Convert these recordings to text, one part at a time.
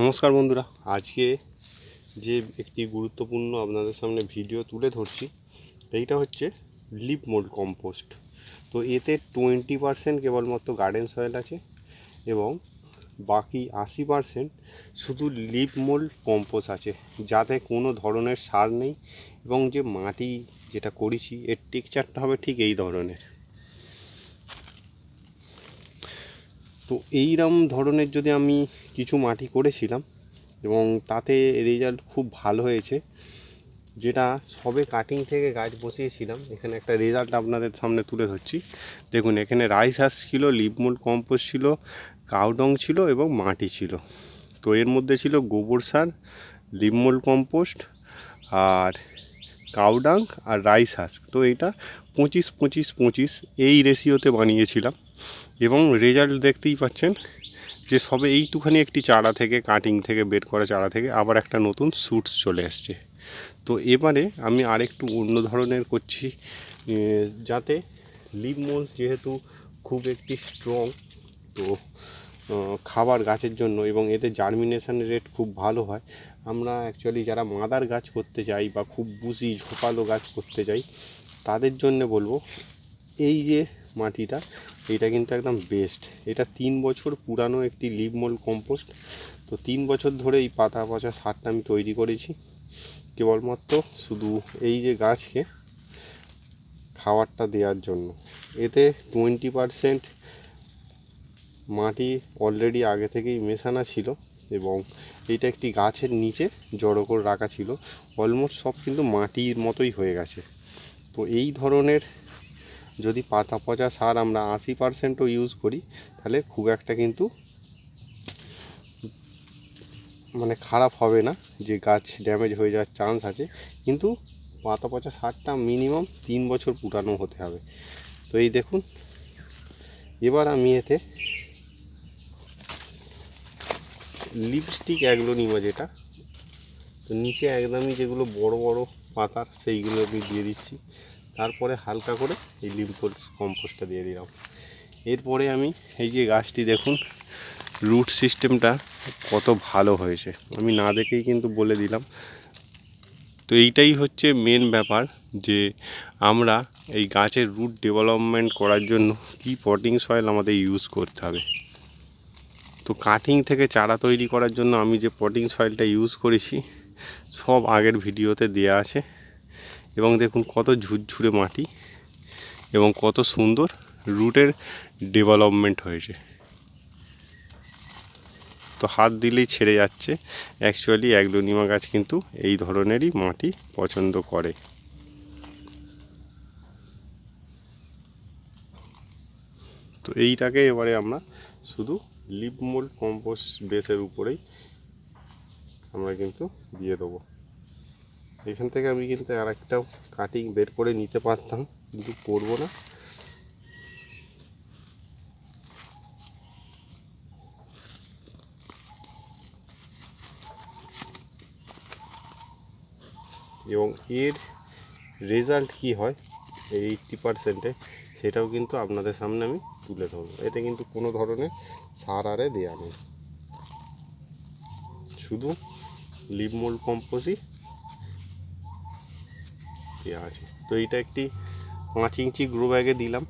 নমস্কার বন্ধুরা, আজকে যে একটি গুরুত্বপূর্ণ আপনাদের সামনে ভিডিও তুলে ধরছি, এইটা হচ্ছে লিপ মোল্ড কম্পোস্ট তো এতে টোয়েন্টি পারসেন্ট কেবলমাত্র গার্ডেন সয়েল আছে এবং বাকি আশি পারসেন্ট শুধু লিপ মোল্ড কম্পোস্ট আছে, যাতে কোনো ধরনের সার নেই এবং যে মাটি যেটা করেছি, এর টেক্সচারটা হবে ঠিক এই ধরনের। তো এইরম ধরনের যদি আমি কিছু মাটি করেছিলাম এবং তাতে রেজাল্ট খুব ভালো হয়েছে, যেটা সবে কাটিং থেকে গাছ বসিয়েছিলাম, এখানে একটা রেজাল্ট আপনাদের সামনে তুলে ধরছি। দেখুন, এখানে রাইস হাঁস ছিল লিপমোল কম্পোস্ট ছিল কাউডং ছিল এবং মাটি ছিল। তো এর মধ্যে ছিল গোবর সার লিপমোল কম্পোস্ট আর কাউডাং আর রাইস হাঁস তো এটা পঁচিশ পঁচিশ পঁচিশ এই রেশিওতে বানিয়েছিলাম এবং রেজাল্ট দেখতেই পাচ্ছেন যে সবে এইটুখানি একটি চারা থেকে কাটিং থেকে, বের করা চারা থেকে আবার একটা নতুন স্যুটস চলে এসছে। তো এবারে আমি আরেকটু অন্য ধরনের করছি যাতে লিভ মোল যেহেতু খুব একটি স্ট্রং তো খাবার গাছের জন্য এবং এতে জার্মিনেশন রেট খুব ভালো হয়, আমরা অ্যাকচুয়ালি যারা মাদার গাছ করতে চাই বা খুব বুঝি ঝোপালো গাছ করতে চাই তাদের জন্য বলব, এই যে মাটিটা, এটা কিন্তু একদম বেস্ট এটা তিন বছর পুরানো একটি লিভ মোল কম্পোস্ট তো তিন বছর ধরে এই পাতা পচা সারটা আমি তৈরি করেছি। কেবলমাত্র শুধু এই যে গাছকে খাবারটা দেওয়ার জন্য। এতে টোয়েন্টি পারসেন্ট মাটি অলরেডি আগে থেকেই মেশানো ছিল এবং এটা একটি গাছের নিচে জড়ো করে রাখা ছিল। অলমোস্ট সব কিন্তু মাটির মতোই হয়ে গেছে। তো এই ধরনের যদি পাতা পচা সার আমরা আশি পার্সেন্টও ইউজ করি, তাহলে খুব একটা কিন্তু মানে খারাপ হবে না যে গাছ ড্যামেজ হয়ে যাওয়ার চান্স আছে। কিন্তু পাতা পচা সারটা মিনিমাম তিন বছর পুরানো হতে হবে। তো এই দেখুন, এবার আমি এতে লিপস্টিক অ্যাগ্লোনিমা যেটা তো নিচে একদমই যেগুলো বড় বড় পাতার, সেইগুলো আমি দিয়ে দিচ্ছি। তারপরে হালকা করে এই লিম্পোল কম্পোস্টটা দিয়ে দিলাম। এরপরে আমি এই যে গাছটি দেখুন, রুট সিস্টেমটা কত ভালো হয়েছে। আমি না দেখেই কিন্তু বলে দিলাম। তো এইটাই হচ্ছে মেন ব্যাপার যে আমরা এই গাছের রুট ডেভেলপমেন্ট করার জন্য কী পটিং সয়েল আমাদের ইউজ করতে হবে। তো কাটিং থেকে চারা তৈরি করার জন্য আমি যে পটিং সয়েলটা ইউজ করেছি সব আগের ভিডিওতে দেওয়া আছে। এবং দেখুন কত ঝুরঝুরে মাটি এবং কত সুন্দর রুটের ডেভেলপমেন্ট হয়েছে। তো হাত দিলেই ছেড়ে যাচ্ছে। অ্যাকচুয়ালি অ্যাগ্লোনিমা গাছ কিন্তু এই ধরনেরই মাটি পছন্দ করে। তো এইটাকে এবারে আমরা শুধু লিপ মোল্ড কম্পোস্ট বেসের উপরেই আমরা কিন্তু দিয়ে দেবো। এখান থেকে আমি কিন্তু আর একটা কাটিং বের করে নিতে পারতাম, কিন্তু করব না। এবং এর রেজাল্ট কি হয়, এই এইটটি পারসেন্টে সেটাও কিন্তু আপনাদের সামনে আমি তুলে ধরবো। এতে কিন্তু কোনো ধরনের সার আরে দেওয়া নেই। শুধু লিভ মোল্ড দেওয়া আছে। তো এইটা একটি পাঁচ ইঞ্চি গ্রো ব্যাগে দিলাম।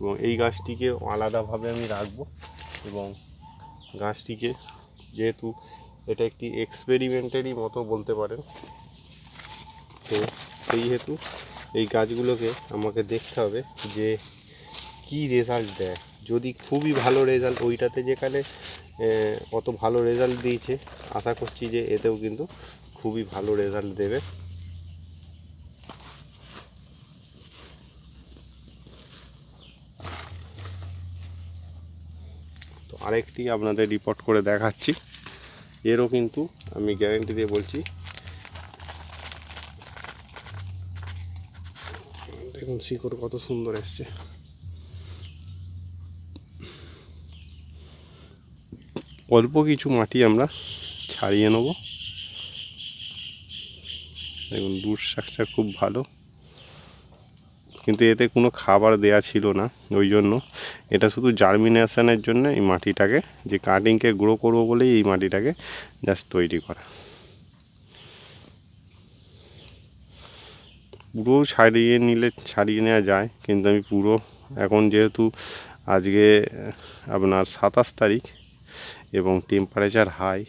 এবং এই গাছটিকে আলাদাভাবে আমি রাখব। এবং গাছটিকে যেহেতু এটা একটি এক্সপেরিমেন্টেরই মতো বলতে পারেন, তো সেই হেতু এই গাছগুলোকে আমাকে দেখতে হবে যে কি রেজাল্ট দেয়। যদি খুবই ভালো রেজাল্ট ওইটাতে যেখানে অত ভালো রেজাল্ট দিয়েছে, আশা করছি যে এতেও কিন্তু খুবই ভালো রেজাল্ট দেবে। তো আরেকটি আপনাদের রিপোর্ট করে দেখাচ্ছি। এরও কিন্তু আমি গ্যারেন্টি দিয়ে বলছি। দেখুন, শিকড় কত সুন্দর এসছে। অল্প কিছু মাটি আমরা ছাড়িয়ে নেব। দেখুন রুট স্ট্রাকচার খুব ভালো। কিন্তু এতে কোনো খাবার দেয়া ছিল না, ওই জন্য। এটা শুধু জার্মিনেশনের জন্য এই মাটিটাকে, যে কাটিংকে গ্রো করব বলেই এই মাটিটাকে জাস্ট তৈরি করা। পুরো ছাড়িয়ে নিলে, ছাড়িয়ে নেওয়া যায়, কিন্তু আমি পুরো, এখন যেহেতু আজকে আপনার সাতাশ তারিখ এবং টেম্পারেচার হাই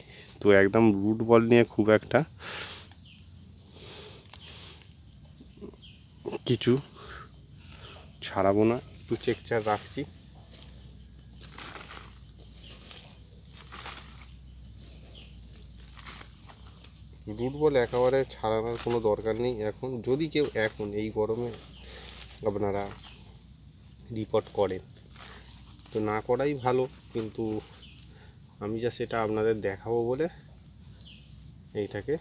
তো একদম রুট বল নিয়ে খুব একটা কিছু ছাড়াবো না। একটু চেকচার রাখছি। রুট বল একেবারে ছাড়ানোর কোনো দরকার নেই এখন। যদি কেউ এখন এই গরমে আপনারা রিপোর্ট করেন, তো না করাই ভালো। কিন্তু আমি যা সেটা আপনাদের দেখাবো বলে এইটাকে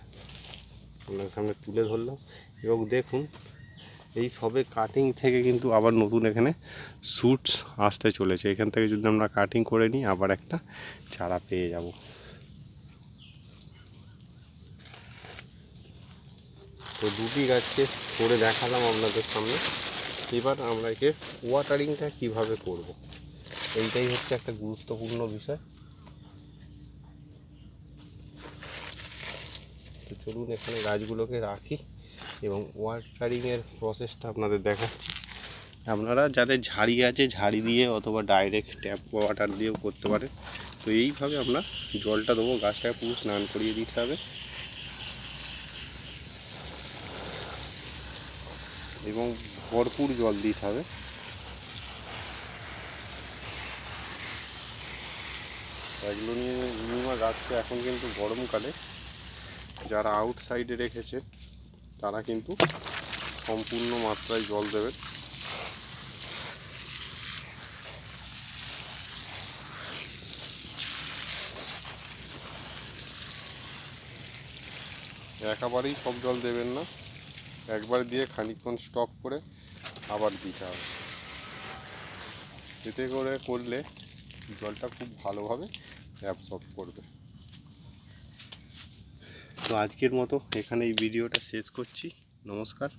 আপনাদের সামনে তুলে ধরলাম। এবং দেখুন, এই সবে কাটিং থেকে কিন্তু আবার নতুন এখানে স্যুটস আসতে চলেছে। এখান থেকে যদি আমরা কাটিং করে নিই, আবার একটা চারা পেয়ে যাব। তো দুটি গাছকে করে দেখালাম আপনাদের সামনে। এবার আমরা একে ওয়াটারিংটা কীভাবে করব। এইটাই হচ্ছে একটা গুরুত্বপূর্ণ বিষয়। চলুন এখানে গাছগুলোকে রাখি এবং ওয়াটারিংয়ের প্রসেসটা আপনাদের দেখাচ্ছি। আপনারা যাদের ঝাড়ি আছে, ঝাড়ি দিয়ে অথবা ডাইরেক্ট ট্যাপ ওয়াটার দিয়েও করতে পারেন। তো এইভাবে আমরা জলটা দেবো, গাছটাকে পুরো স্নান করিয়ে দিতে হবে। এবং ভরপুর জল দিতে হবে। এগুলো নিয়ে মিনিমাম গাছকে এখন কিন্তু গরমকালে যারা আউটসাইডে রেখেছে তারা কিন্তু সম্পূর্ণ মাত্রায় জল দেবেন। একেবারেই সব জল দেবেন না। একবার দিয়ে খানিকক্ষণ স্টপ করে আবার দিতে হবে। এতে করে করলে জলটা খুব ভালোভাবে অ্যাবসর্ব করবে। তো আজকের মতো এখানে এই ভিডিওটা শেষ করছি। নমস্কার।